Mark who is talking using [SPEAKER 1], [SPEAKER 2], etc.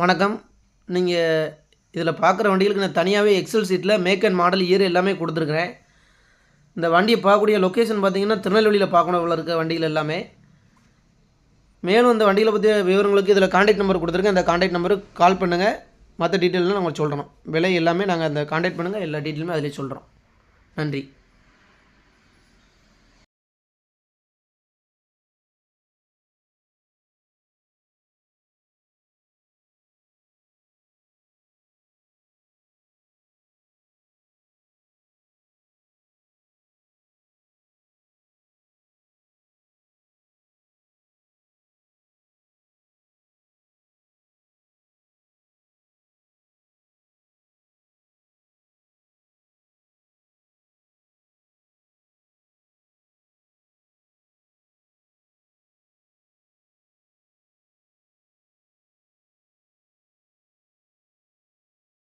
[SPEAKER 1] வணக்கம். நீங்கள் இதில் பார்க்குற வண்டிகளுக்கு நான் தனியாகவே எக்ஸல் சீட்டில் மேக் அண்ட் மாடல் இயர் எல்லாமே கொடுத்துருக்குறேன். இந்த வண்டியை பார்க்கக்கூடிய லொக்கேஷன் பார்த்தீங்கன்னா திருநெல்வேலியில் பார்க்கணும் உள்ள இருக்க வண்டிகள் எல்லாமே. மேலும் இந்த வண்டிகளை பற்றிய விவரங்களுக்கு இதில் காண்டாக்ட் நம்பர் கொடுத்துருக்கேன். அந்த காண்டாக்ட் நம்பருக்கு கால் பண்ணுங்கள் மற்ற டீட்டெயிலாம் நாங்கள் சொல்கிறோம் விலை எல்லாமே நாங்கள் அந்த காண்டாக்ட் பண்ணுங்கள் எல்லா டீட்டெயிலுமே அதிலே சொல்கிறோம் நன்றி.